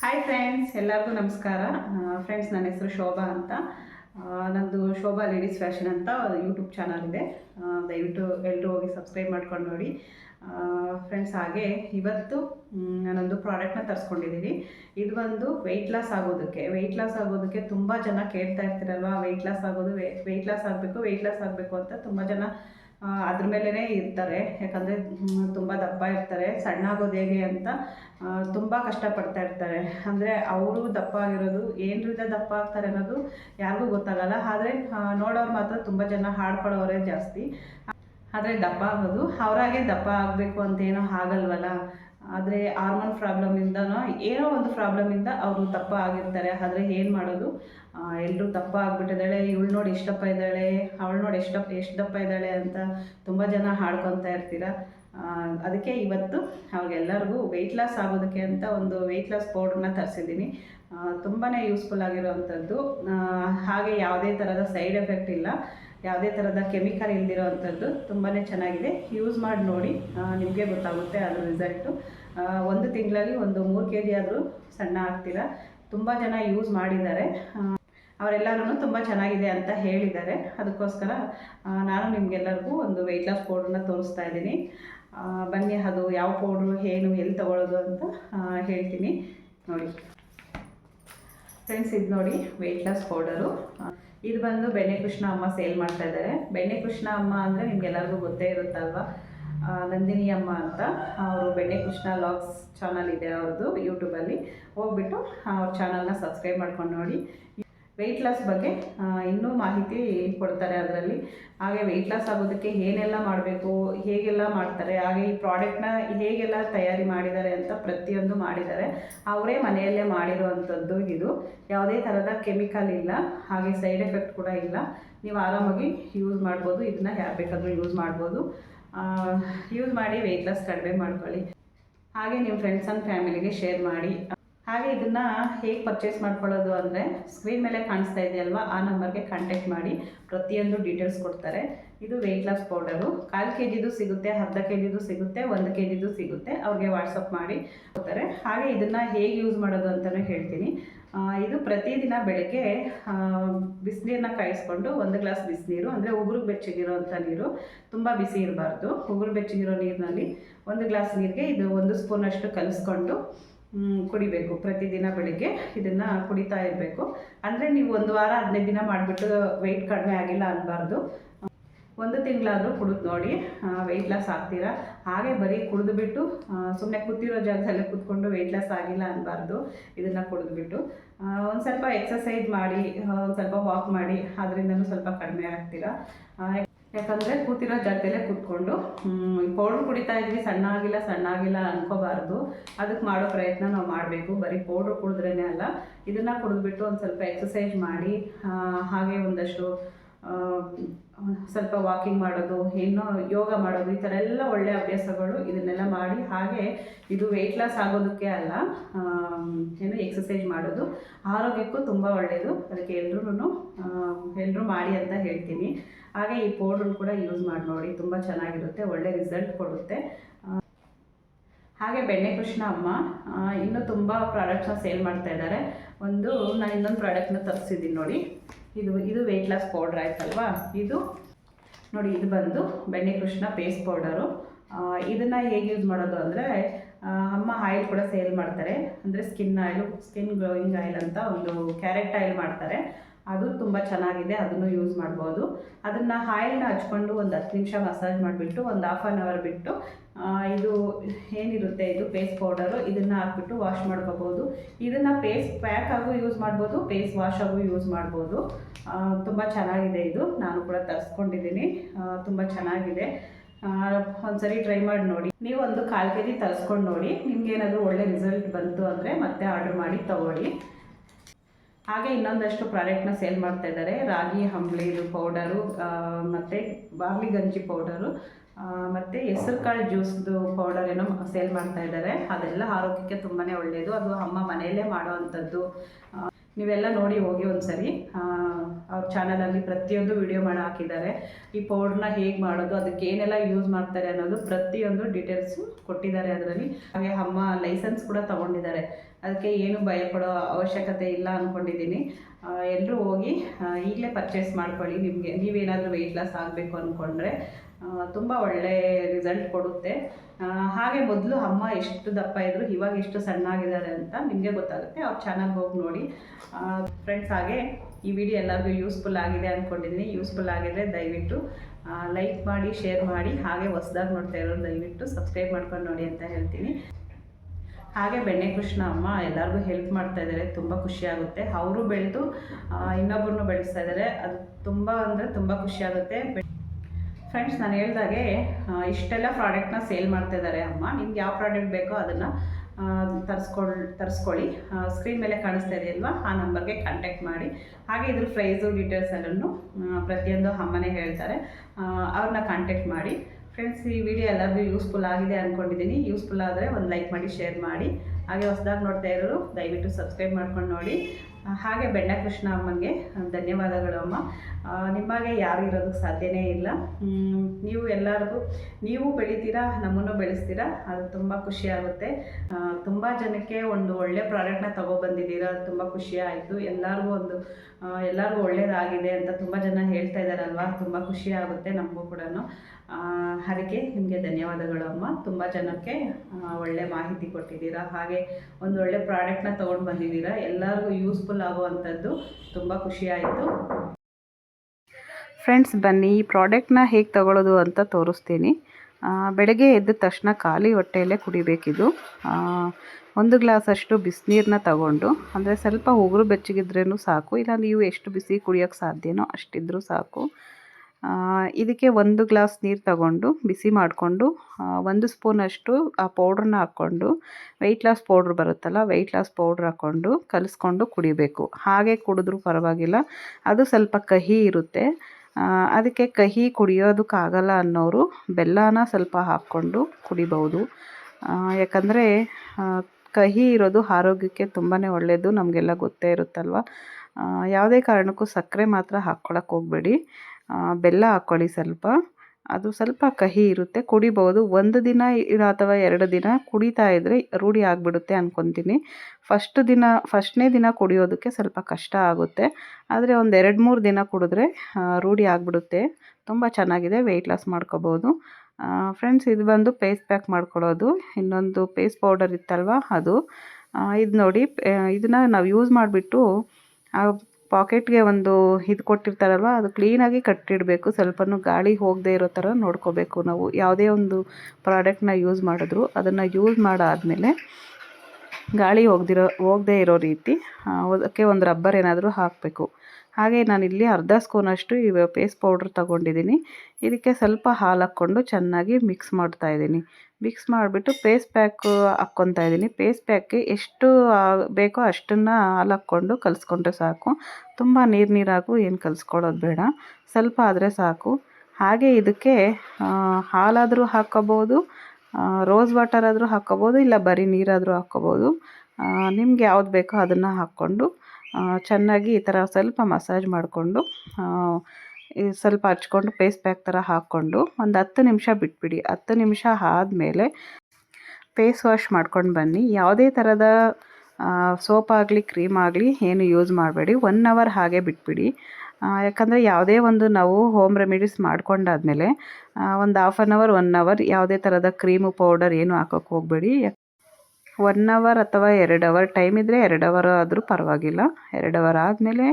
Hi friends ಎಲ್ಲರಿಗೂ ನಮಸ್ಕಾರ. Friends ನನ್ನ ಹೆಸರು ಶೋಭಾ ಅಂತ. ನನ್ನದು ನಂದು ಶೋಭಾ ಲೇಡೀಸ್ ಫ್ಯಾಷನ್ ಅಂತ ಯೂಟ್ಯೂಬ್ ಚಾನಲ್ ಇದೆ. ದಯವಿಟ್ಟು ಎಲ್ಲರೂ ಹೋಗಿ ಸಬ್ಸ್ಕ್ರೈಬ್ ಮಾಡ್ಕೊಂಡು ನೋಡಿ. ಫ್ರೆಂಡ್ಸ್ ಹಾಗೆ ಇವತ್ತು ನಾನೊಂದು ಪ್ರಾಡಕ್ಟ್ನ ತರಿಸ್ಕೊಂಡಿದ್ದೀನಿ ಇದು ಬಂದು ವೆಯ್ಟ್ ಲಾಸ್ ಆಗೋದಕ್ಕೆ. ವೆಯ್ಟ್ ಲಾಸ್ ಆಗೋದಕ್ಕೆ ತುಂಬ ಜನ ಕೇಳ್ತಾ ಇರ್ತೀರಲ್ವಾ? ವೆಯ್ಟ್ ಲಾಸ್ ಆಗೋದು ವೆಯ್ಟ್ ಲಾಸ್ ಆಗಬೇಕು ವೆಯ್ಟ್ ಲಾಸ್ ಆಗಬೇಕು ಅಂತ ತುಂಬ ಜನ ಅದ್ರ ಮೇಲೇ ಇರ್ತಾರೆ. ಯಾಕಂದರೆ ತುಂಬ ದಪ್ಪ ಇರ್ತಾರೆ. ಸಣ್ಣ ಆಗೋದು ಹೇಗೆ ಅಂತ ತುಂಬ ಕಷ್ಟಪಡ್ತಾ ಇರ್ತಾರೆ. ಅಂದರೆ ಅವರು ದಪ್ಪ ಆಗಿರೋದು ಏನರಿಂದ ದಪ್ಪ ಆಗ್ತಾರೆ ಅನ್ನೋದು ಯಾರಿಗೂ ಗೊತ್ತಾಗಲ್ಲ. ಆದರೆ ನೋಡೋರು ಮಾತ್ರ ತುಂಬ ಜನ ಹಾಡ್ಕೊಳ್ಳೋರೇ ಜಾಸ್ತಿ. ಆದರೆ ದಪ್ಪ ಆಗೋದು, ಅವರಾಗೆ ದಪ್ಪ ಆಗಬೇಕು ಅಂತ ಏನೋ ಆಗಲ್ವಲ್ಲ. ಆದರೆ ಹಾರ್ಮೋನ್ ಪ್ರಾಬ್ಲಮಿಂದನೋ ಏನೋ ಒಂದು ಪ್ರಾಬ್ಲಮಿಂದ ಅವರು ದಪ್ಪ ಆಗಿರ್ತಾರೆ. ಆದರೆ ಏನು ಮಾಡೋದು? ಎಲ್ಲರೂ ದಪ್ಪ ಆಗಿಬಿಟ್ಟಿದ್ದಾಳೆ. ಇವಳು ನೋಡಿ ಎಷ್ಟು ದಪ್ಪ ಇದ್ದಾಳೆ? ಅವಳು ನೋಡಿ ಎಷ್ಟು ಎಷ್ಟು ದಪ್ಪ ಇದ್ದಾಳೆ ಅಂತ ತುಂಬ ಜನ ಹಾಡ್ಕೊತಾ ಇರ್ತೀರ? ಅದಕ್ಕೆ ಇವತ್ತು ಅವ್ರಿಗೆಲ್ಲರಿಗೂ ವೆಯ್ಟ್ ಲಾಸ್ ಆಗೋದಕ್ಕೆ ಅಂತ ಒಂದು ವೆಯ್ಟ್ ಲಾಸ್ ಪೌಡ್ರನ್ನ ತರಿಸಿದ್ದೀನಿ. ತುಂಬಾ ಯೂಸ್ಫುಲ್ ಆಗಿರೋವಂಥದ್ದು ಹಾಗೆ ಯಾವುದೇ ಥರದ ಸೈಡ್ ಎಫೆಕ್ಟ್ ಇಲ್ಲ. ಯಾವುದೇ ಥರದ ಕೆಮಿಕಲ್ ಇಲ್ದಿರೋ ಅಂಥದ್ದು ತುಂಬಾ ಚೆನ್ನಾಗಿದೆ. ಯೂಸ್ ಮಾಡಿ ನೋಡಿ. ನಿಮಗೆ ಗೊತ್ತಾಗುತ್ತೆ ಅದ್ರ ರಿಸಲ್ಟು ಒಂದು ತಿಂಗಳಲ್ಲಿ ಒಂದು ಮೂರು ಕೆ ಜಿ ಆದರೂ ಸಣ್ಣ ಆಗ್ತೀರಾ? ತುಂಬ ಜನ ಯೂಸ್ ಮಾಡಿದ್ದಾರೆ. ಅವರೆಲ್ಲರೂ ತುಂಬ ಚೆನ್ನಾಗಿದೆ ಅಂತ ಹೇಳಿದ್ದಾರೆ. ಅದಕ್ಕೋಸ್ಕರ ನಾನು ನಿಮಗೆಲ್ಲರಿಗೂ ಒಂದು ವೆಯ್ಟ್ ಲಾಸ್ ಪೌಡ್ರನ್ನ ತೋರಿಸ್ತಾ ಇದ್ದೀನಿ. ಬನ್ನಿ, ಅದು ಯಾವ ಪೌಡ್ರು ಏನು, ಎಲ್ಲಿ ತಗೊಳ್ಳೋದು ಅಂತ ಹೇಳ್ತೀನಿ. ನೋಡಿ. ಫ್ರೆಂಡ್ಸ್ ಇದು ನೋಡಿ ವೆಯ್ಟ್ ಲಾಸ್ ಪೌಡರು ಇದು ಬಂದು ಬೆಣ್ಣೆ ಕೃಷ್ಣ ಅಮ್ಮ ಸೇಲ್ ಮಾಡ್ತಾ ಇದ್ದಾರೆ. ಬೆಣ್ಣೆ ಕೃಷ್ಣ ಅಮ್ಮ ಅಂದರೆ ನಿಮ್ಗೆಲ್ಲರಿಗೂ ಗೊತ್ತೇ ಇರುತ್ತಲ್ವ? ನಂದಿನಿ ಅಮ್ಮ ಅಂತ. ಅವರು ಬೆಣ್ಣೆ ಕೃಷ್ಣ ಲಾಗ್ಸ್ ಚಾನಲ್ ಇದೆ ಅವ್ರದ್ದು ಯೂಟ್ಯೂಬಲ್ಲಿ ಹೋಗ್ಬಿಟ್ಟು ಅವ್ರ ಚಾನಲ್ನ ಸಬ್ಸ್ಕ್ರೈಬ್ ಮಾಡ್ಕೊಂಡು ನೋಡಿ. ವೆಯ್ಟ್ ಲಾಸ್ ಬಗ್ಗೆ ಇನ್ನೂ ಮಾಹಿತಿ ಕೊಡ್ತಾರೆ ಅದರಲ್ಲಿ. ಹಾಗೆ ವೆಯ್ಟ್ ಲಾಸ್ ಆಗೋದಕ್ಕೆ ಏನೆಲ್ಲ ಮಾಡಬೇಕು, ಹೇಗೆಲ್ಲ ಮಾಡ್ತಾರೆ, ಹಾಗೆ ಈ ಪ್ರಾಡಕ್ಟ್ನ ಹೇಗೆಲ್ಲ ತಯಾರಿ ಮಾಡಿದ್ದಾರೆ ಅಂತ ಪ್ರತಿಯೊಂದು ಮಾಡಿದ್ದಾರೆ. ಅವರೇ ಮನೆಯಲ್ಲೇ ಮಾಡಿರುವಂಥದ್ದು ಇದು. ಯಾವುದೇ ಥರದ ಕೆಮಿಕಲ್ ಇಲ್ಲ, ಹಾಗೆ ಸೈಡ್ ಎಫೆಕ್ಟ್ ಕೂಡ ಇಲ್ಲ. ನೀವು ಆರಾಮಾಗಿ ಯೂಸ್ ಮಾಡ್ಬೋದು, ಇದನ್ನ ಯಾರು ಬೇಕಾದರೂ ಯೂಸ್ ಮಾಡ್ಬೋದು ಯೂಸ್ ಮಾಡಿ ವೆಯ್ಟ್ ಲಾಸ್ ಕಡಿಮೆ ಮಾಡ್ಕೊಳ್ಳಿ. ಹಾಗೆ ನಿಮ್ಮ ಫ್ರೆಂಡ್ಸ್ ಆ್ಯಂಡ್ ಫ್ಯಾಮಿಲಿಗೆ ಶೇರ್ ಮಾಡಿ. ಹಾಗೆ ಇದನ್ನು ಹೇಗೆ ಪರ್ಚೇಸ್ ಮಾಡ್ಕೊಳ್ಳೋದು ಅಂದರೆ ಸ್ಕ್ರೀನ್ ಮೇಲೆ ಕಾಣಿಸ್ತಾ ಇದೆಯಲ್ವಾ, ಆ ನಂಬರ್ಗೆ ಕಾಂಟ್ಯಾಕ್ಟ್ ಮಾಡಿ, ಪ್ರತಿಯೊಂದು ಡೀಟೇಲ್ಸ್ ಕೊಡ್ತಾರೆ. ಇದು ವೆಯ್ಟ್ ಲಾಸ್ ಪೌಡರು ಕಾಲು ಕೆ ಜಿದು ಸಿಗುತ್ತೆ, ಅರ್ಧ ಕೆ ಜಿದು ಸಿಗುತ್ತೆ, ಒಂದು ಕೆ ಜಿದು ಸಿಗುತ್ತೆ, ಅವ್ರಿಗೆ ವಾಟ್ಸಪ್ ಮಾಡಿ ಕೊಡ್ತಾರೆ. ಹಾಗೆ ಇದನ್ನು ಹೇಗೆ ಯೂಸ್ ಮಾಡೋದು ಅಂತಲೂ ಹೇಳ್ತೀನಿ. ಇದು ಪ್ರತಿದಿನ ಬೆಳಗ್ಗೆ ಬಿಸಿನೀರನ್ನ ಕಾಯಿಸ್ಕೊಂಡು ಒಂದು ಗ್ಲಾಸ್ ಬಿಸಿನೀರು, ಅಂದರೆ ಉಗುರು ಬೆಚ್ಚಗಿರೋಂಥ ನೀರು, ತುಂಬ ಬಿಸಿ ಇರಬಾರ್ದು. ಉಗುರು ಬೆಚ್ಚಗಿರೋ ನೀರಿನಲ್ಲಿ ಒಂದು ಗ್ಲಾಸ್ ನೀರಿಗೆ ಇದು ಒಂದು ಸ್ಪೂನಷ್ಟು ಕಲಿಸ್ಕೊಂಡು ಕುಡಿಬೇಕು. ಪ್ರತಿದಿನ ಬೆಳಿಗ್ಗೆ ಇದನ್ನು ಕುಡಿತಾ ಇರಬೇಕು. ಅಂದರೆ ನೀವು ಒಂದು ವಾರ ಹದಿನೈದು ದಿನ ಮಾಡಿಬಿಟ್ಟು ವೆಯ್ಟ್ ಕಡಿಮೆ ಆಗಿಲ್ಲ ಅನ್ನಬಾರ್ದು ಒಂದು ತಿಂಗಳಾದರೂ ಕುಡಿದು ನೋಡಿ ವೆಯ್ಟ್ ಲಾಸ್ ಆಗ್ತೀರಾ? ಹಾಗೆ ಬರೀ ಕುಡಿದ್ಬಿಟ್ಟು ಸುಮ್ಮನೆ ಕೂತಿರೋ ಜಾಗದಲ್ಲೇ ಕೂತ್ಕೊಂಡು ವೆಯ್ಟ್ ಲಾಸ್ ಆಗಿಲ್ಲ ಅನ್ನಬಾರ್ದು ಇದನ್ನು ಕುಡಿದ್ಬಿಟ್ಟು ಒಂದು ಸ್ವಲ್ಪ ಎಕ್ಸಸೈಸ್ ಮಾಡಿ ಒಂದು ಸ್ವಲ್ಪ ವಾಕ್ ಮಾಡಿ, ಅದರಿಂದನೂ ಸ್ವಲ್ಪ ಕಡಿಮೆ ಆಗ್ತೀರಾ? ಯಾಕಂದರೆ ಕೂತಿರೋ ಜಾಗದಲ್ಲೇ ಕೂತ್ಕೊಂಡು ಪೌಡ್ರ್ ಕುಡಿತಾ ಇದ್ವಿ ಸಣ್ಣ ಆಗಿಲ್ಲ ಸಣ್ಣ ಆಗಿಲ್ಲ ಅನ್ಕೋಬಾರ್ದು. ಅದಕ್ಕೆ ಮಾಡೋ ಪ್ರಯತ್ನ ನಾವು ಮಾಡಬೇಕು. ಬರೀ ಪೌಡ್ರ್ ಕುಡಿದ್ರೇ ಅಲ್ಲ, ಇದನ್ನು ಕುಡಿದ್ಬಿಟ್ಟು ಒಂದು ಸ್ವಲ್ಪ ಎಕ್ಸಸೈಸ್ ಮಾಡಿ ಹಾಗೆ ಒಂದಷ್ಟು ಸ್ವಲ್ಪ ವಾಕಿಂಗ್ ಮಾಡೋದು ಇನ್ನೂ ಯೋಗ ಮಾಡೋದು, ಈ ಥರ ಎಲ್ಲ ಒಳ್ಳೆಯ ಅಭ್ಯಾಸಗಳು ಇದನ್ನೆಲ್ಲ ಮಾಡಿ, ಹಾಗೆ ಇದು ವೆಯ್ಟ್ ಲಾಸ್ ಆಗೋದಕ್ಕೆ ಅಲ್ಲ ಏನು ಎಕ್ಸಸೈಸ್ ಮಾಡೋದು. ಆರೋಗ್ಯಕ್ಕೂ ತುಂಬ ಒಳ್ಳೆಯದು ಅದಕ್ಕೆ ಎಲ್ರೂ ಎಲ್ಲರೂ ಮಾಡಿ ಅಂತ ಹೇಳ್ತೀನಿ. ಹಾಗೆ ಈ ಪೌಡ್ರು ಕೂಡ ಯೂಸ್ ಮಾಡಿ ನೋಡಿ, ತುಂಬ ಚೆನ್ನಾಗಿರುತ್ತೆ, ಒಳ್ಳೆ ರಿಸಲ್ಟ್ ಕೊಡುತ್ತೆ. ಹಾಗೆ ಬೆಣ್ಣೆ ಕೃಷ್ಣ ಅಮ್ಮ ಇನ್ನೂ ತುಂಬ ಪ್ರಾಡಕ್ಟ್ಸ್ನ ಸೇಲ್ ಮಾಡ್ತಾ ಇದ್ದಾರೆ. ಒಂದು, ನಾನು ಇನ್ನೊಂದು ಪ್ರಾಡಕ್ಟ್ನ ತರಿಸಿದ್ದೀನಿ ನೋಡಿ. ಇದು ಇದು ವೆಯ್ಟ್ ಲಾಸ್ ಪೌಡ್ರ್ ಆಯ್ತಲ್ವಾ? ಇದು, ನೋಡಿ ಇದು ಬಂದು ಬೆಣ್ಣೆ ಕೃಷ್ಣ ಪೇಸ್ಟ್ ಪೌಡರು ಇದನ್ನು ಹೇಗೆ ಯೂಸ್ ಮಾಡೋದು ಅಂದರೆ ಅಮ್ಮ ಆಯಿಲ್ ಕೂಡ ಸೇಲ್ ಮಾಡ್ತಾರೆ. ಅಂದರೆ skin oil skin glowing oil ಅಂತ ಒಂದು ಕ್ಯಾರೆಟ್ ಆಯಿಲ್ ಮಾಡ್ತಾರೆ. ಅದು ತುಂಬ ಚೆನ್ನಾಗಿದೆ, ಅದನ್ನು ಯೂಸ್ ಮಾಡ್ಬೋದು. ಅದನ್ನು ಆಯಿಲ್ನ ಹಚ್ಕೊಂಡು ಒಂದು ಹತ್ತು ನಿಮಿಷ ಮಸಾಜ್ ಮಾಡಿಬಿಟ್ಟು, ಒಂದು ಹಾಫ್ ಆನ್ ಅವರ್ ಬಿಟ್ಟು ಇದು ಏನಿರುತ್ತೆ, ಇದು ಫೇಸ್ ಪೌಡರು ಇದನ್ನು ಹಾಕ್ಬಿಟ್ಟು ವಾಶ್ ಮಾಡ್ಕೋಬೋದು. ಇದನ್ನು ಫೇಸ್ ಪ್ಯಾಕ್ ಆಗೂ ಯೂಸ್ ಮಾಡ್ಬೋದು ಫೇಸ್ ವಾಶ್ ಆಗೂ ಯೂಸ್ ಮಾಡ್ಬೋದು. ತುಂಬ ಚೆನ್ನಾಗಿದೆ ಇದು. ನಾನು ಕೂಡ ತರಿಸ್ಕೊಂಡಿದ್ದೀನಿ. ತುಂಬ ಚೆನ್ನಾಗಿದೆ. ಒಂದ್ಸರಿ ಟ್ರೈ ಮಾಡಿ ನೋಡಿ. ನೀವು ಒಂದು ಕಾಲು ಕೆ ಜಿ ತರಿಸ್ಕೊಂಡು ನೋಡಿ. ನಿಮ್ಗೆ ಏನಾದರೂ ಒಳ್ಳೆ ರಿಸಲ್ಟ್ ಬಂತು ಅಂದರೆ ಮತ್ತೆ ಆರ್ಡರ್ ಮಾಡಿ ತಗೊಳ್ಳಿ. ಹಾಗೆ ಇನ್ನೊಂದಷ್ಟು ಪ್ರಾಡಕ್ಟ್ನ ಸೇಲ್ ಮಾಡ್ತಾ ಇದ್ದಾರೆ. ರಾಗಿ ಹಂಬ್ಳಿದು ಪೌಡರು ಮತ್ತು ಬಾರ್ಲಿ ಗಂಜಿ ಪೌಡರು ಮತ್ತು ಹೆಸರು ಕಾಳು ಜ್ಯೂಸ್ದು ಪೌಡರ್ ಏನೋ ಸೇಲ್ ಮಾಡ್ತಾ ಇದ್ದಾರೆ ಅದೆಲ್ಲ ಆರೋಗ್ಯಕ್ಕೆ ತುಂಬಾ ಒಳ್ಳೆಯದು ಅದು ಅಮ್ಮ ಮನೆಯಲ್ಲೇ ಮಾಡೋವಂಥದ್ದು ನೀವೆಲ್ಲ ನೋಡಿ ಹೋಗಿ ಒಂದ್ಸರಿ. ಸರಿ ಅವ್ರ ಚಾನಲಲ್ಲಿ ಪ್ರತಿಯೊಂದು ವಿಡಿಯೋ ಮಾಡಿ ಹಾಕಿದ್ದಾರೆ. ಈ ಪೌಡ್ರನ್ನ ಹೇಗೆ ಮಾಡೋದು, ಅದಕ್ಕೆ ಏನೆಲ್ಲ ಯೂಸ್ ಮಾಡ್ತಾರೆ ಅನ್ನೋದು ಪ್ರತಿಯೊಂದು ಡೀಟೇಲ್ಸು ಕೊಟ್ಟಿದ್ದಾರೆ ಅದರಲ್ಲಿ. ಹಾಗೆ ಅಮ್ಮ ಲೈಸೆನ್ಸ್ ಕೂಡ ತಗೊಂಡಿದ್ದಾರೆ. ಅದಕ್ಕೆ ಏನು ಭಯಪಡೋ ಅವಶ್ಯಕತೆ ಇಲ್ಲ ಅಂದ್ಕೊಂಡಿದ್ದೀನಿ ಎಲ್ಲರೂ ಹೋಗಿ ಈಗಲೇ ಪರ್ಚೇಸ್ ಮಾಡ್ಕೊಳ್ಳಿ ನಿಮಗೆ. ನೀವೇನಾದರೂ ವೆಯ್ಟ್ ಲಾಸ್ ಆಗಬೇಕು ಅಂದ್ಕೊಂಡ್ರೆ ತುಂಬ ಒಳ್ಳೆ ರಿಸಲ್ಟ್ ಕೊಡುತ್ತೆ. ಹಾಗೆ ಮೊದಲು ಅಮ್ಮ ಎಷ್ಟು ದಪ್ಪ ಇದ್ರು, ಇವಾಗ ಎಷ್ಟು ಸಣ್ಣಾಗಿದ್ದಾರೆ ಅಂತ ನಿಮಗೆ ಗೊತ್ತಾಗುತ್ತೆ. ಅವ್ರ ಚಾನಲ್ಗೆ ಹೋಗಿ ನೋಡಿ. ಫ್ರೆಂಡ್ಸ್ ಹಾಗೆ ಈ ವಿಡಿಯೋ ಎಲ್ಲರಿಗೂ ಯೂಸ್ಫುಲ್ ಆಗಿದೆ ಅಂದ್ಕೊಂಡಿದ್ದೀನಿ ಯೂಸ್ಫುಲ್ ಆಗಿದ್ರೆ ದಯವಿಟ್ಟು ಲೈಕ್ ಮಾಡಿ ಶೇರ್ ಮಾಡಿ, ಹಾಗೆ ಹೊಸ್ದಾಗಿ ನೋಡ್ತಾ ಇರೋರು ದಯವಿಟ್ಟು ಸಬ್ಸ್ಕ್ರೈಬ್ ಮಾಡ್ಕೊಂಡು ನೋಡಿ ಅಂತ ಹೇಳ್ತೀನಿ. ಹಾಗೆ ಬೆಣ್ಣೆ ಕೃಷ್ಣ ಅಮ್ಮ ಎಲ್ಲರಿಗೂ ಹೆಲ್ಪ್ ಮಾಡ್ತಾ ಇದ್ದಾರೆ ತುಂಬ ಖುಷಿಯಾಗುತ್ತೆ ಅವರು ಬೆಳೆದು ಇನ್ನೊಬ್ಬರನ್ನು ಬೆಳೆಸ್ತಾ ಇದ್ದಾರೆ ಅದು ತುಂಬ ಅಂದರೆ ತುಂಬ ಖುಷಿ ಆಗುತ್ತೆ. ಫ್ರೆಂಡ್ಸ್ ನಾನು ಹೇಳ್ದಾಗೆ ಇಷ್ಟೆಲ್ಲ ಪ್ರಾಡಕ್ಟ್ನ ಸೇಲ್ ಮಾಡ್ತಾ ಇದ್ದಾರೆ ಅಮ್ಮ. ನಿಮ್ಗೆ ಯಾವ ಪ್ರಾಡಕ್ಟ್ ಬೇಕೋ ಅದನ್ನು ತರಿಸ್ಕೊಳ್, ತರಿಸ್ಕೊಳ್ಳಿ. ಸ್ಕ್ರೀನ್ ಮೇಲೆ ಕಾಣಿಸ್ತಾ ಇದೆಯಲ್ವಾ ಆ ನಂಬರ್ಗೆ ಕಾಂಟ್ಯಾಕ್ಟ್ ಮಾಡಿ. ಹಾಗೆ ಇದ್ರ ಪ್ರೈಸು ಡೀಟೇಲ್ಸ್ ಎಲ್ಲನೂ ಪ್ರತಿಯೊಂದು ಅಮ್ಮನೇ ಹೇಳ್ತಾರೆ. ಅವ್ರನ್ನ ಕಾಂಟ್ಯಾಕ್ಟ್ ಮಾಡಿ. ಫ್ರೆಂಡ್ಸ್ ಈ ವಿಡಿಯೋ ಎಲ್ಲರಿಗೂ ಯೂಸ್ಫುಲ್ ಆಗಿದೆ ಅಂದ್ಕೊಂಡಿದ್ದೀನಿ ಯೂಸ್ಫುಲ್ ಆದರೆ ಒಂದು ಲೈಕ್ ಮಾಡಿ ಶೇರ್ ಮಾಡಿ. ಹಾಗೆ ಹೊಸದಾಗಿ ನೋಡ್ತಾ ಇರೋರು, ದಯವಿಟ್ಟು ಸಬ್ಸ್ಕ್ರೈಬ್ ಮಾಡ್ಕೊಂಡು ನೋಡಿ. ಹಾಗೆ ಬೆಣ್ಣ ಕೃಷ್ಣ ಅಮ್ಮನಿಗೆ ಧನ್ಯವಾದಗಳು ಅಮ್ಮ. ನಿಮಗೆ ಯಾರು ಇರೋದಕ್ಕೆ ಸಾಧ್ಯನೇ ಇಲ್ಲ. ನೀವು ಎಲ್ಲರಿಗೂ, ನೀವು ಬೆಳಿತೀರಾ, ನಮ್ಮನ್ನು ಬೆಳೆಸ್ತೀರಾ, ಅದು ತುಂಬ ಖುಷಿ ಆಗುತ್ತೆ. ತುಂಬ ಜನಕ್ಕೆ ಒಂದು ಒಳ್ಳೆ ಪ್ರಾಡಕ್ಟ್ನ ತೊಗೊಬಂದಿದ್ದೀರಾ ತುಂಬ ಖುಷಿ ಆಯಿತು. ಎಲ್ಲರಿಗೂ ಒಂದು ಎಲ್ಲರಿಗೂ ಒಳ್ಳೇದಾಗಿದೆ ಅಂತ ತುಂಬ ಜನ ಹೇಳ್ತಾ ಇದ್ದಾರಲ್ವಾ ತುಂಬ ಖುಷಿ ಆಗುತ್ತೆ ನಮಗೂ ಕೂಡ ಅದಕ್ಕೆ ನಿಮಗೆ ಧನ್ಯವಾದಗಳು ಅಮ್ಮ. ತುಂಬ ಜನಕ್ಕೆ ಒಳ್ಳೆ ಮಾಹಿತಿ ಕೊಟ್ಟಿದ್ದೀರಾ, ಹಾಗೆ ಒಂದು ಒಳ್ಳೆ ಪ್ರಾಡಕ್ಟ್ನ ತೊಗೊಂಡು ಬಂದಿದ್ದೀರಾ, ಎಲ್ಲರಿಗೂ ಯೂಸ್ಫುಲ್ ಆಗುವಂಥದ್ದು. ತುಂಬ ಖುಷಿ ಆಯಿತು. ಫ್ರೆಂಡ್ಸ್ ಬನ್ನಿ. ಈ ಪ್ರಾಡಕ್ಟ್ನ ಹೇಗೆ ತಗೊಳ್ಳೋದು ಅಂತ ತೋರಿಸ್ತೀನಿ. ಬೆಳಗ್ಗೆ ಎದ್ದ ತಕ್ಷಣ ಖಾಲಿ ಹೊಟ್ಟೆಯಲ್ಲೇ ಕುಡಿಬೇಕಿದು. ಒಂದು ಒಂದು ಗ್ಲಾಸಷ್ಟು ಬಿಸಿನೀರನ್ನ ತಗೊಂಡು, ಅಂದರೆ ಸ್ವಲ್ಪ ಉಗುರು ಬೆಚ್ಚಗಿದ್ರೂ ಸಾಕು, ಇಲ್ಲ ನೀವು ಎಷ್ಟು ಬಿಸಿ ಕುಡಿಯೋಕ್ಕೆ ಸಾಧ್ಯನೋ ಅಷ್ಟಿದ್ರೂ ಸಾಕು. ಇದಕ್ಕೆ ಒಂದು ಗ್ಲಾಸ್ ನೀರು ತಗೊಂಡು ಬಿಸಿ ಮಾಡಿಕೊಂಡು ಒಂದು ಸ್ಪೂನಷ್ಟು ಆ ಪೌಡ್ರನ್ನ ಹಾಕ್ಕೊಂಡು ವೆಯ್ಟ್ ಲಾಸ್ ಪೌಡ್ರ್ ಬರುತ್ತಲ್ಲ ವೆಯ್ಟ್ ಲಾಸ್ ಪೌಡ್ರ್ ಹಾಕ್ಕೊಂಡು ಕಲಿಸ್ಕೊಂಡು ಕುಡಿಬೇಕು. ಹಾಗೆ ಕುಡಿದ್ರೂ ಪರವಾಗಿಲ್ಲ ಅದು ಸ್ವಲ್ಪ ಕಹಿ ಇರುತ್ತೆ. ಅದಕ್ಕೆ ಕಹಿ ಕುಡಿಯೋದಕ್ಕಾಗಲ್ಲ ಅನ್ನೋರು ಬೆಲ್ಲನ ಸ್ವಲ್ಪ ಹಾಕ್ಕೊಂಡು ಕುಡಿಬೋದು ಆ, ಯಾಕಂದರೆ ಕಹಿ ಇರೋದು ಆರೋಗ್ಯಕ್ಕೆ ತುಂಬಾ ಒಳ್ಳೆಯದು ನಮಗೆಲ್ಲ ಗೊತ್ತೇ ಇರುತ್ತಲ್ವ? ಯಾವುದೇ ಕಾರಣಕ್ಕೂ ಸಕ್ಕರೆ ಮಾತ್ರ ಹಾಕ್ಕೊಳಕ್ಕೆ ಹೋಗಬೇಡಿ. ಬೆಲ್ಲ ಹಾಕ್ಕೊಳ್ಳಿ ಸ್ವಲ್ಪ. ಅದು ಸ್ವಲ್ಪ ಕಹಿ ಇರುತ್ತೆ ಕುಡಿಬೋದು ಒಂದು ದಿನ ಅಥವಾ ಎರಡು ದಿನ ಕುಡಿತಾ ಇದ್ದರೆ ರೂಢಿ ಆಗಿಬಿಡುತ್ತೆ ಅಂದ್ಕೊತೀನಿ ಫಸ್ಟ್ ದಿನ, ಫಸ್ಟ್ನೇ ದಿನ ಕುಡಿಯೋದಕ್ಕೆ ಸ್ವಲ್ಪ ಕಷ್ಟ ಆಗುತ್ತೆ. ಆದರೆ ಒಂದು ಎರಡು ಮೂರು ದಿನ ಕುಡಿದ್ರೆ ರೂಢಿ ಆಗಿಬಿಡುತ್ತೆ. ತುಂಬ ಚೆನ್ನಾಗಿದೆ ವೆಯ್ಟ್ ಲಾಸ್ ಮಾಡ್ಕೋಬೋದು ಫ್ರೆಂಡ್ಸ್ ಇದು ಬಂದು ಪೇಸ್ ಪ್ಯಾಕ್ ಮಾಡ್ಕೊಳ್ಳೋದು ಇನ್ನೊಂದು ಪೇಸ್ ಪೌಡರ್ ಇತ್ತಲ್ವ ಅದು. ಇದು ನೋಡಿ ಇದನ್ನು ನಾವು ಯೂಸ್ ಮಾಡಿಬಿಟ್ಟು ಪಾಕೆಟ್ಗೆ ಒಂದು ಇದು ಕೊಟ್ಟಿರ್ತಾರಲ್ವ, ಅದು ಕ್ಲೀನಾಗಿ ಕಟ್ಟಿಡಬೇಕು. ಸ್ವಲ್ಪನೂ ಗಾಳಿ ಹೋಗದೇ ಇರೋ ಥರ ನೋಡ್ಕೋಬೇಕು ನಾವು. ಯಾವುದೇ ಒಂದು ಪ್ರಾಡಕ್ಟ್ನ ಯೂಸ್ ಮಾಡಿದ್ರು, ಅದನ್ನು ಯೂಸ್ ಮಾಡಾದಮೇಲೆ ಗಾಳಿ ಹೋಗ್ದಿರೋ, ಹೋಗದೇ ಇರೋ ರೀತಿ ಅದಕ್ಕೆ ಒಂದು ರಬ್ಬರ್ ಏನಾದರೂ ಹಾಕಬೇಕು. ಹಾಗೆ ನಾನಿಲ್ಲಿ ಅರ್ಧ ಸ್ಪೂನಷ್ಟು ಈ ಪೇಸ್ಟ್ ಪೌಡ್ರ್ ತೊಗೊಂಡಿದ್ದೀನಿ. ಇದಕ್ಕೆ ಸ್ವಲ್ಪ ಹಾಲು ಹಾಕ್ಕೊಂಡು ಚೆನ್ನಾಗಿ ಮಿಕ್ಸ್ ಮಾಡ್ತಾ ಇದ್ದೀನಿ. ಮಿಕ್ಸ್ ಮಾಡಿಬಿಟ್ಟು ಪೇಸ್ಟ್ ಪ್ಯಾಕ್ ಹಾಕ್ಕೊತಾ ಇದ್ದೀನಿ. ಪೇಸ್ಟ್ ಪ್ಯಾಕ್ಗೆ ಎಷ್ಟು ಬೇಕೋ ಅಷ್ಟನ್ನು ಹಾಲು ಹಾಕ್ಕೊಂಡು ಕಲಿಸ್ಕೊಂಡ್ರೆ ಸಾಕು. ತುಂಬ ನೀರು ನೀರಾಗೂ ಏನು ಕಲಿಸ್ಕೊಳ್ಳೋದು ಬೇಡ. ಸ್ವಲ್ಪ ಆದರೆ ಸಾಕು. ಹಾಗೆ ಇದಕ್ಕೆ ಹಾಲಾದರೂ ಹಾಕ್ಕೋಬೋದು ರೋಸ್ ವಾಟರ್ ಆದರೂ ಹಾಕ್ಕೋಬೋದು, ಇಲ್ಲ ಬರೀ ನೀರಾದರೂ ಹಾಕ್ಕೋಬೋದು. ನಿಮ್ಗೆ ಯಾವ್ದು ಬೇಕೋ ಅದನ್ನು ಹಾಕ್ಕೊಂಡು ಚೆನ್ನಾಗಿ ಈ ಥರ ಸ್ವಲ್ಪ ಮಸಾಜ್ ಮಾಡಿಕೊಂಡು ಸ್ವಲ್ಪ ಹಚ್ಕೊಂಡು ಪೇಸ್ಟ್ ಪ್ಯಾಕ್ ಥರ ಹಾಕ್ಕೊಂಡು ಒಂದು ಹತ್ತು ನಿಮಿಷ ಬಿಟ್ಬಿಡಿ. ಹತ್ತು ನಿಮಿಷ ಆದಮೇಲೆ ಫೇಸ್ ವಾಶ್ ಮಾಡ್ಕೊಂಡು ಬನ್ನಿ. ಯಾವುದೇ ಥರದ ಸೋಪ್ ಆಗಲಿ ಕ್ರೀಮ್ ಆಗಲಿ ಏನು ಯೂಸ್ ಮಾಡಬೇಡಿ. ಒನ್ ಅವರ್ ಹಾಗೆ ಬಿಟ್ಬಿಡಿ. ಯಾಕಂದರೆ ಯಾವುದೇ ಒಂದು ನಾವು ಹೋಮ್ ರೆಮಿಡೀಸ್ ಮಾಡ್ಕೊಂಡಾದ್ಮೇಲೆ ಒಂದು half an hour one hour ಯಾವುದೇ ಥರದ ಕ್ರೀಮು ಪೌಡರ್ ಏನು ಹಾಕೋಕ್ಕೆ ಹೋಗಬೇಡಿ. ಒನ್ ಅವರ್ ಅಥವಾ ಎರಡು ಅವರ್ ಟೈಮ್ ಇದ್ದರೆ ಎರಡು ಅವರ್ ಆದರೂ ಪರವಾಗಿಲ್ಲ. ಎರಡು ಅವರ್ ಆದಮೇಲೆ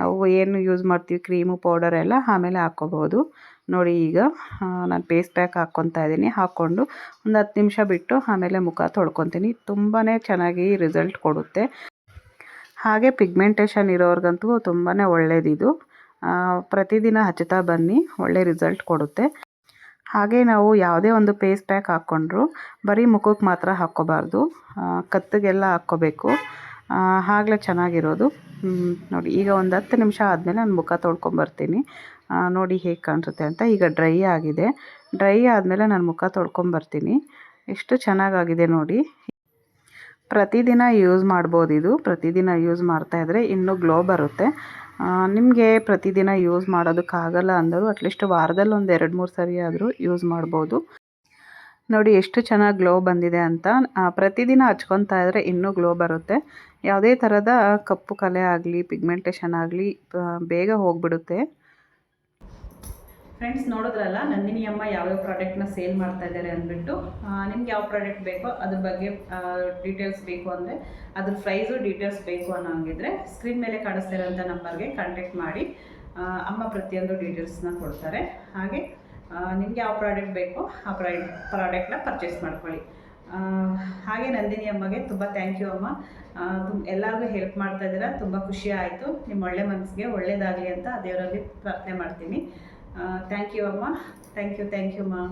ನಾವು ಏನು ಯೂಸ್ ಮಾಡ್ತೀವಿ? ಕ್ರೀಮು ಪೌಡರ್ ಎಲ್ಲ ಆಮೇಲೆ ಹಾಕ್ಕೋಬೋದು ನೋಡಿ ಈಗ ನಾನು ಪೇಸ್ ಪ್ಯಾಕ್ ಹಾಕ್ಕೊತಾ ಇದ್ದೀನಿ. ಹಾಕ್ಕೊಂಡು ಒಂದು ಹತ್ತು ನಿಮಿಷ ಬಿಟ್ಟು ಆಮೇಲೆ ಮುಖ ತೊಳ್ಕೊತೀನಿ. ತುಂಬಾ ಚೆನ್ನಾಗಿ ರಿಸಲ್ಟ್ ಕೊಡುತ್ತೆ. ಹಾಗೆ ಪಿಗ್ಮೆಂಟೇಷನ್ ಇರೋರ್ಗಂತೂ ತುಂಬಾ ಒಳ್ಳೆಯದಿದು ಪ್ರತಿದಿನ ಹಚ್ಚುತ್ತಾ ಬನ್ನಿ. ಒಳ್ಳೆ ರಿಸಲ್ಟ್ ಕೊಡುತ್ತೆ. ಹಾಗೆ ನಾವು ಯಾವುದೇ ಒಂದು ಪೇಸ್ ಪ್ಯಾಕ್ ಹಾಕ್ಕೊಂಡ್ರು, ಬರೀ ಮುಖಕ್ಕೆ ಮಾತ್ರ ಹಾಕ್ಕೋಬಾರ್ದು. ಕತ್ತಿಗೆಲ್ಲ ಹಾಕ್ಕೋಬೇಕು. ಆಗಲೇ ಚೆನ್ನಾಗಿರೋದು. ನೋಡಿ, ಈಗ ಒಂದು ಹತ್ತು ನಿಮಿಷ ಆದಮೇಲೆ ನಾನು ಮುಖ ತೊಳ್ಕೊಂಬರ್ತೀನಿ. ನೋಡಿ ಹೇಗೆ ಕಾಣಿಸುತ್ತೆ ಅಂತ. ಈಗ ಡ್ರೈ ಆಗಿದೆ. ಡ್ರೈ ಆದಮೇಲೆ ನಾನು ಮುಖ ತೊಳ್ಕೊಂಬರ್ತೀನಿ. ಎಷ್ಟು ಚೆನ್ನಾಗಾಗಿದೆ ನೋಡಿ. ಪ್ರತಿದಿನ ಯೂಸ್ ಮಾಡ್ಬೋದು ಇದು. ಪ್ರತಿದಿನ ಯೂಸ್ ಮಾಡ್ತಾಯಿದ್ರೆ ಇನ್ನೂ ಗ್ಲೋ ಬರುತ್ತೆ. ನಿಮಗೆ ಪ್ರತಿದಿನ ಯೂಸ್ ಮಾಡೋದಕ್ಕಾಗಲ್ಲ ಅಂದರೂ ಅಟ್ಲೀಸ್ಟ್ ವಾರದಲ್ಲಿ ಒಂದು ಎರಡು ಮೂರು ಸರಿ ಆದರೂ ಯೂಸ್ ಮಾಡ್ಬೋದು. ನೋಡಿ ಎಷ್ಟು ಚೆನ್ನಾಗಿ ಗ್ಲೋ ಬಂದಿದೆ ಅಂತ. ಪ್ರತಿದಿನ ಹಚ್ಕೊತಾ ಇದ್ರೆ ಇನ್ನೂ ಗ್ಲೋ ಬರುತ್ತೆ. ಯಾವುದೇ ಥರದ ಕಪ್ಪು ಕಲೆ ಆಗಲಿ ಪಿಗ್ಮೆಂಟೇಷನ್ ಆಗಲಿ ಬೇಗ ಹೋಗ್ಬಿಡುತ್ತೆ. ಫ್ರೆಂಡ್ಸ್ ನೋಡಿದ್ರಲ್ಲ, ನಂದಿನಿ ಅಮ್ಮ ಯಾವ್ಯಾವ ಪ್ರಾಡಕ್ಟ್ನ ಸೇಲ್ ಮಾಡ್ತಾ ಇದ್ದಾರೆ ಅಂದ್ಬಿಟ್ಟು ನಿಮ್ಗೆ ಯಾವ ಪ್ರಾಡಕ್ಟ್ ಬೇಕೋ ಅದ್ರ ಬಗ್ಗೆ ಡೀಟೇಲ್ಸ್ ಬೇಕು ಅಂದರೆ ಅದ್ರ ಪ್ರೈಸು ಡೀಟೇಲ್ಸ್ ಬೇಕು ಅನ್ನೋ ಹಂಗಿದ್ರೆ ಸ್ಕ್ರೀನ್ ಮೇಲೆ ಕಾಣಿಸ್ತಾ ಇರೋಂಥ ನಂಬರ್ಗೆ ಕಾಂಟ್ಯಾಕ್ಟ್ ಮಾಡಿ ಅಮ್ಮ ಪ್ರತಿಯೊಂದು ಡೀಟೇಲ್ಸ್ನ ಕೊಡ್ತಾರೆ. ಹಾಗೆ ನಿಮ್ಗೆ ಯಾವ ಪ್ರಾಡಕ್ಟ್ ಬೇಕೋ ಆ ಪ್ರಾಡಕ್ಟ್ ಪ್ರಾಡಕ್ಟ್ನ ಪರ್ಚೇಸ್ ಮಾಡ್ಕೊಳ್ಳಿ. ಹಾಗೆ ನಂದಿನಿ ಅಮ್ಮಗೆ ತುಂಬ ಥ್ಯಾಂಕ್ ಯು ಅಮ್ಮ. ತುಂಬ ಎಲ್ಲರಿಗೂ ಹೆಲ್ಪ್ ಮಾಡ್ತಾ ಇದ್ದೀರಾ, ತುಂಬ ಖುಷಿ ಆಯಿತು. ನಿಮ್ಮ ಒಳ್ಳೆ ಮನಸ್ಸಿಗೆ ಒಳ್ಳೆಯದಾಗಲಿ ಅಂತ ದೇವರಲ್ಲಿ ಪ್ರಾರ್ಥನೆ ಮಾಡ್ತೀನಿ. ಥ್ಯಾಂಕ್ ಯು ಅಮ್ಮ ಥ್ಯಾಂಕ್ ಯು ಥ್ಯಾಂಕ್ ಯು ಮಾ